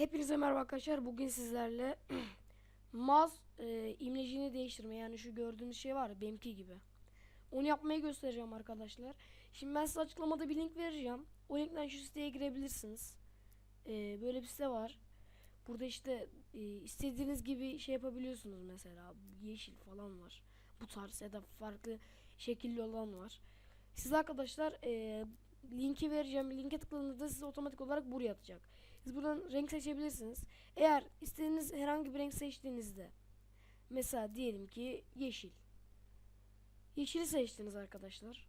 Hepinize merhaba arkadaşlar. Bugün sizlerle mouse e, imlecini değiştirme yani şu gördüğünüz şey var ya benimki gibi. Onu yapmayı göstereceğim arkadaşlar. Şimdi ben size açıklamada bir link vereceğim. O linkten şu siteye girebilirsiniz. E, böyle bir site var. Burada işte e, istediğiniz gibi şey yapabiliyorsunuz mesela. Yeşil falan var. Bu tarz ya da farklı şekilli olan var. Siz arkadaşlar e, linki vereceğim. Linke tıkladığınızda sizi otomatik olarak buraya atacak. Siz buradan renk seçebilirsiniz. Eğer istediğiniz herhangi bir renk seçtiğinizde mesela diyelim ki yeşil. Yeşili seçtiniz arkadaşlar.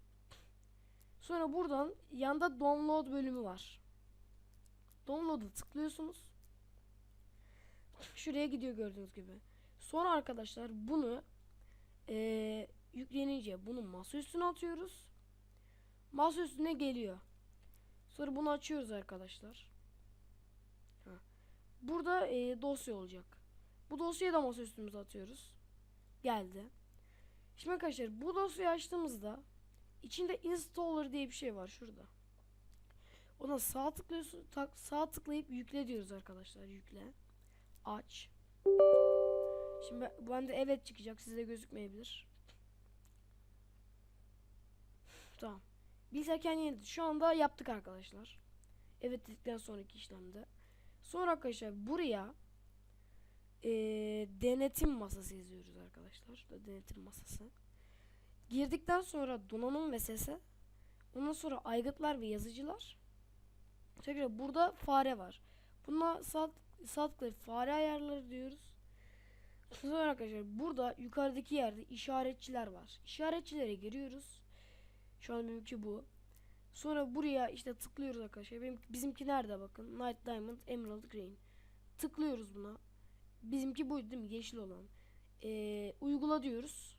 Sonra buradan yanda download bölümü var. Download'a tıklıyorsunuz. Şuraya gidiyor gördüğünüz gibi. Sonra arkadaşlar bunu eee yüklenince bunu masa üstüne atıyoruz. Masa üstüne geliyor. Sonra bunu açıyoruz arkadaşlar. Ha. Burada e, dosya olacak. Bu dosyayı da masa üstümüze atıyoruz. Geldi. Şimdi arkadaşlar bu dosyayı açtığımızda içinde installer diye bir şey var şurada. Ona sağ tıklıyorsun, tak, sağ tıklayıp yükle diyoruz arkadaşlar. Yükle. Aç. Şimdi ben- bende evet çıkacak. Size gözükmeyebilir. Tamam. Bilgisayar kendi yeniledi. Şu anda yaptık arkadaşlar. Evet dedikten sonraki işlemde. Sonra arkadaşlar buraya eee, denetim masası yazıyoruz arkadaşlar. Denetim masası. Girdikten sonra donanım ve sese. Ondan sonra aygıtlar ve yazıcılar. Tekrar burada fare var. Buna sağ tıklayıp fare ayarları diyoruz. Sonra arkadaşlar burada yukarıdaki yerde işaretçiler var. İşaretçilere giriyoruz. Şu an benimki bu. Sonra buraya işte tıklıyoruz arkadaşlar. Benim, bizimki nerede bakın. Night Diamond Emerald Green. Tıklıyoruz buna. Bizimki buydu değil mi? Yeşil olan. Ee, uygula diyoruz.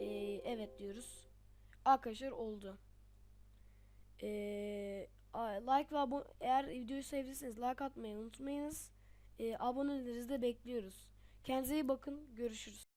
Ee, evet diyoruz. Arkadaşlar oldu. Ee, like ve abone eğer videoyu sevdiyseniz like atmayı unutmayınız. Ee, abonelerinizi de bekliyoruz. Kendinize iyi bakın. Görüşürüz.